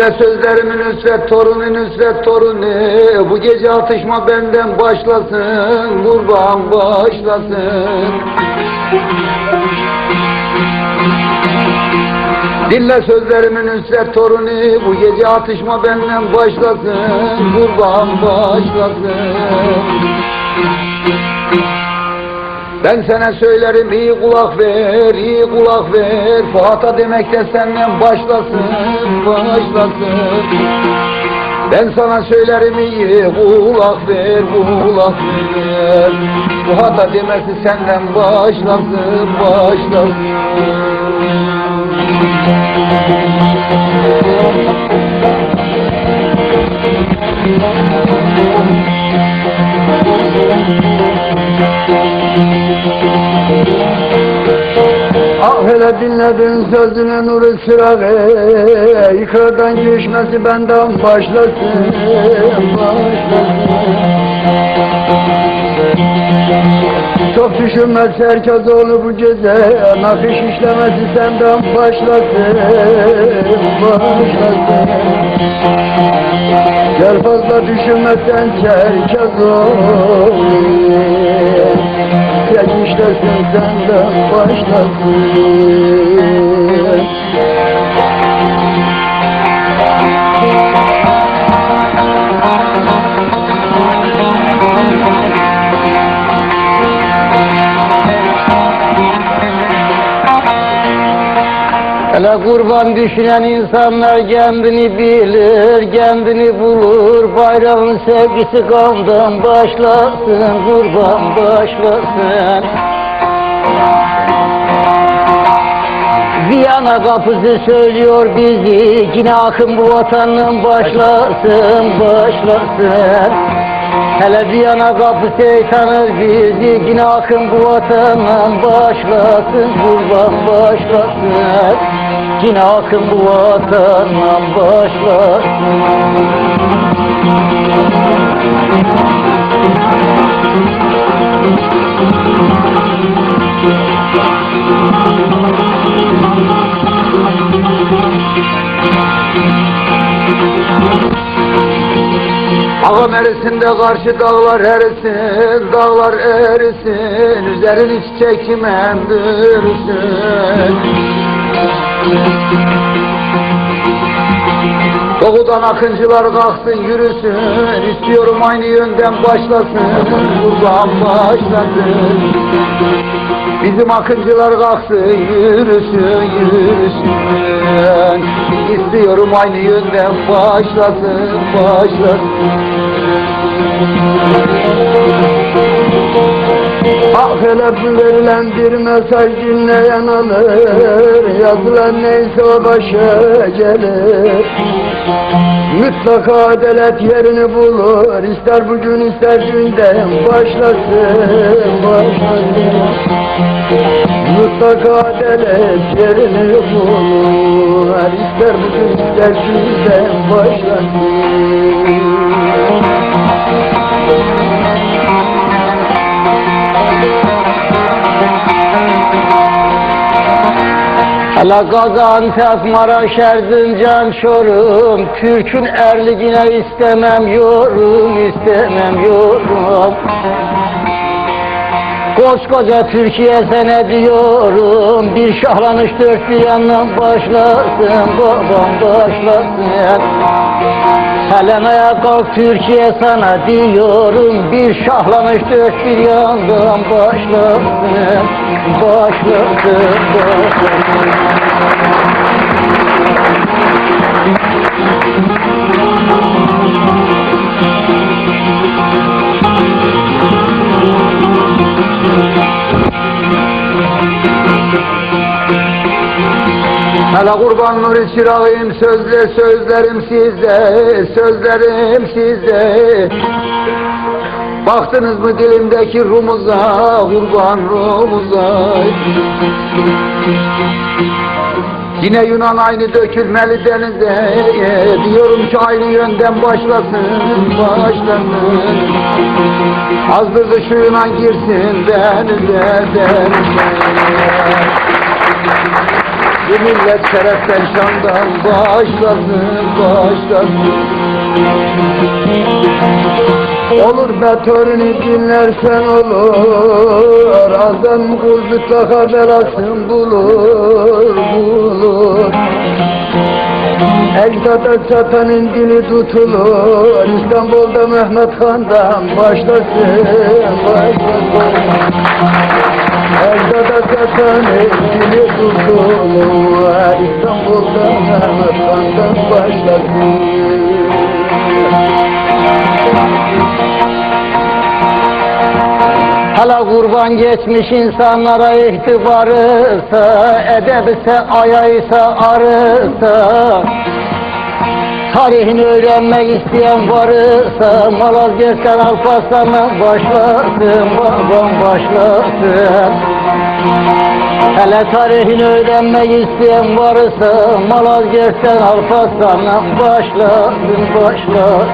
Dinle sözlerimin nüsret torunu nüsret torunu. Bu gece atışma benden başlasın Kurban başlasın. Dinle sözlerimin nüsret torunu. Bu gece atışma benden başlasın Kurban başlasın ben sana söylerim iyi kulak ver, iyi kulak ver. Fuat'a demek de senden başlasın, başlasın. Ben sana söylerim iyi kulak ver, kulak ver. Fuat'a demesi senden başlasın, başlasın Ah hele dinledin sözünü nuru çırağı Yukarıdan düşmesi benden başlasın Başlasın Çok düşünmez herkes oğlu bu gece Nakış işlemesi senden başlasın Başlasın. Gel fazla düşünmezsen herkes oğlu Tek işlesin senden başlasın Hele kurban düşünen insanlar kendini bilir, kendini bulur. Bayrağın sevgisi kandan başlasın, kurban başlasın. Viyana kapısı söylüyor bizi, yine akın bu vatanın başlasın, başlasın. Hele Viyana kapısı ey tanır bizi, yine akın bu vatanın başlasın, kurban başlasın. Yine akın bu vatandan başlasın. Ağam erisinde karşı dağlar erisin, dağlar erisin, üzerini çiçek bürüsün. Doğudan akıncılar kalksın yürüsün, istiyorum aynı yönden başlasın, buradan başlasın. Bizim akıncılar kalksın yürüsün, yürüsün. İstiyorum aynı yönden başlasın, başlasın. Ah bu verilen bir mesaj dinleyen alır Yazılan neyse o başa gelir Mutlaka adalet yerini bulur. İster bugün ister dünden başlasın Başlasın. Mutlaka adalet yerini bulur. İster bugün ister dünden başlasın Hala Gaziantep, Maraş, Erzincan, Çorum Türk'ün erliğine istemem yorum, istemem yorum Koskoca Türkiye sene diyorum Bir şahlanış dört bir yandan başlasın Babam başlasın. Helena'ya kalk Türkiye sana diyorum Bir şahlanış dört bir yandan başlasın Başlasın, başlasın Hele kurban nuru çırağıyım sözle sözlerim sizde, sözlerim sizde. Baktınız mı dilimdeki rumuza, kurban rumuza. Yine Yunan aynı dökülmeli denize Diyorum ki aynı yönden başlasın Başlasın Azdırdı şu Yunan girsin denize denize Bu millet şereften şandan başlasın, başlasın. Olur be törünü dinlersen olur kul mutlaka belasın bulur, bulur Ecdada çatanın dili tutulur. İstanbul'da Mehmet Han'dan başlasın, başlasın. Ecdada çatanın dili tutulur. İstanbul'da Mehmet Han'dan başlasın Hala kurban geçmiş insanlara itibarısa Edebise ayaysa arısa. Tarihini öğrenmek isteyen varsa Malazgirt'ten Alparslan'la başlasın Babam başlasın Hele tarihini öğrenmek isteyen varsa Malazgirt'ten Alparslan'la başlasın Başlasın.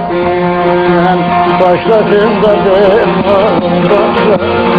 Başlasın da ben başlasın